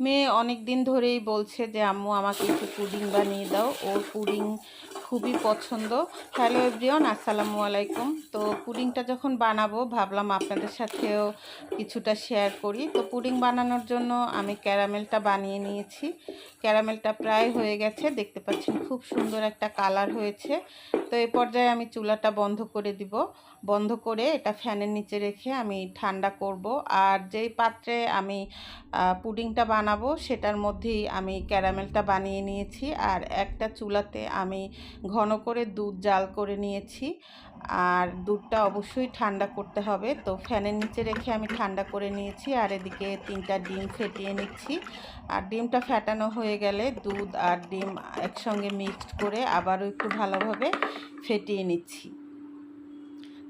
মেয়ে অনেক দিন ধরেই বলছে যে আম্মু আমাকে একটু পুডিং বানিয়ে দাও। ওর পুডিং খুবই পছন্দ। হ্যালো এভরিওন আসসালামু আলাইকুম। তো পুডিংটা যখন বানাবো, ভাবলাম আপনাদের সাথেও কিছুটা শেয়ার করি। তো পুডিং বানানোর জন্য আমি ক্যারামেলটা বানিয়ে নিয়েছি। ক্যারামেলটা প্রায় হয়ে গেছে। দেখতে পাচ্ছেন খুব সুন্দর একটা কালার হয়েছে। তো এই পর্যায়ে আমি চুলাটা বন্ধ করে দিব। বন্ধ করে এটা ফ্যানের নিচে রেখে আমি ঠান্ডা করব। আর যেই পাত্রে আমি পুডিংটা বানাবো, সেটার মধ্যেই আমি ক্যারামেলটা বানিয়ে নিয়েছি। আর একটা চুলাতে আমি ঘন করে দুধ জাল করে নিয়েছি। আর দুধটা অবশ্যই ঠান্ডা করতে হবে। তো ফ্যানের নিচে রেখে আমি ঠান্ডা করে নিয়েছি আর এদিকে তিনটা ডিম ফেটিয়ে নিচ্ছি। আর ডিমটা ফেটানো হয়ে গেলে দুধ আর ডিম একসঙ্গে মিক্সড করে আবারও একটু ভালোভাবে ফেটিয়ে নিচ্ছি।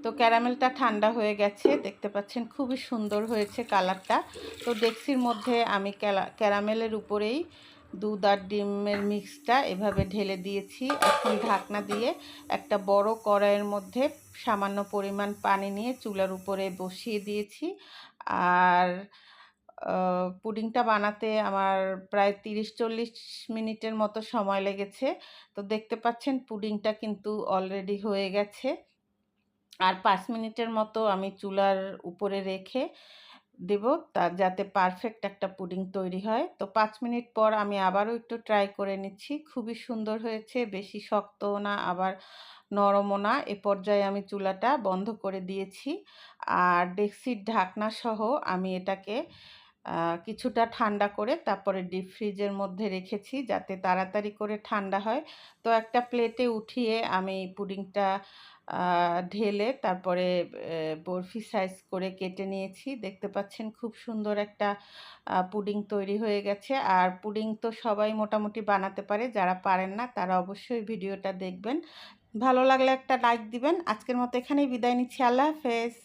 তো ক্যারামেলটা ঠান্ডা হয়ে গেছে। দেখতে পাচ্ছেন খুবই সুন্দর হয়েছে কালারটা। তো ডেক্সির মধ্যে আমি ক্যারামেলের উপরেই দুধ আর ডিমের মিক্সটা এভাবে ঢেলে দিয়েছি। এখন ঢাকনা দিয়ে একটা বড় কড়াইয়ের মধ্যে সামান্য পরিমাণ পানি নিয়ে চুলার উপরে বসিয়ে দিয়েছি। আর পুডিংটা বানাতে আমার প্রায় তিরিশ চল্লিশ মিনিটের মতো সময় লেগেছে। তো দেখতে পাচ্ছেন পুডিংটা কিন্তু অলরেডি হয়ে গেছে। আর পাঁচ মিনিটের মতো আমি চুলার উপরে রেখে দেব। তা যাতে পারফেক্ট একটা পুডিং তৈরি হয়। তো পাঁচ মিনিট পর আমি আবারও একটু ট্রাই করে নিচ্ছি। খুবই সুন্দর হয়েছে, বেশি শক্তও না, আবার নরমও না। এ পর্যায়ে আমি চুলাটা বন্ধ করে দিয়েছি। আর ডেক্সির ঢাকনা সহ আমি এটাকে কিছুটা ঠান্ডা করে তারপরে ডিপ ফ্রিজের মধ্যে রেখেছি যাতে তাড়াতাড়ি করে ঠান্ডা হয়। তো একটা প্লেটে উঠিয়ে আমি পুডিংটা ঢেলে তারপরে বরফি সাইজ করে কেটে নিয়েছি। দেখতে পাচ্ছেন খুব সুন্দর একটা পুডিং তৈরি হয়ে গেছে। আর পুডিং তো সবাই মোটামুটি বানাতে পারে, যারা পারেন না তারা অবশ্যই ভিডিওটা দেখবেন। ভালো লাগলে একটা লাইক দিবেন। আজকের মতো এখানেই বিদায় নিচ্ছি। আল্লাহ হাফেজ।